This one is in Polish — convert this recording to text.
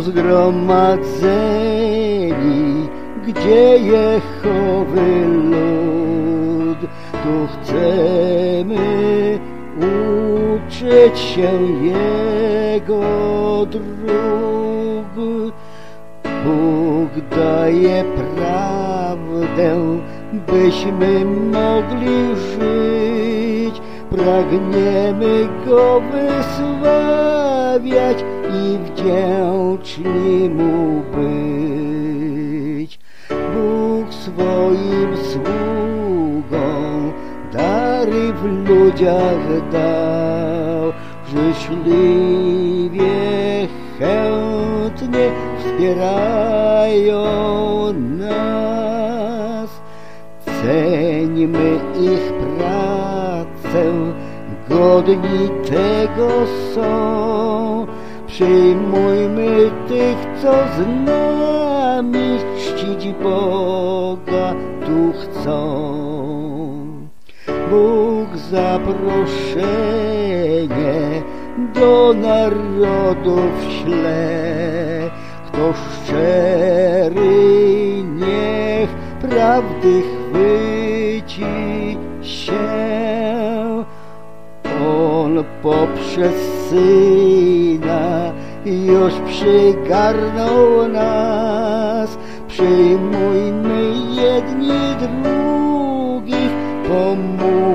zgromadzeni, gdzie Jehowy lud, tu chcemy uczyć się Jego dróg. Bóg daje prawdę, byśmy mogli żyć. Pragniemy Go wysławiać i wdzięczni Mu być. Bóg swoim sługom dary w ludziach dał, życzliwie, chętnie wspierają nas. Ceńmy ich pracę, godni tego są. Przyjmujmy tych, co z nami czcić Boga tu chcą. Bóg zaproszenie do narodów śle. Kto szczery, niech prawdy chwyci się. On poprzez Syna już przygarnął nas. Przyjmujmy jedni drugich, pomóżmy.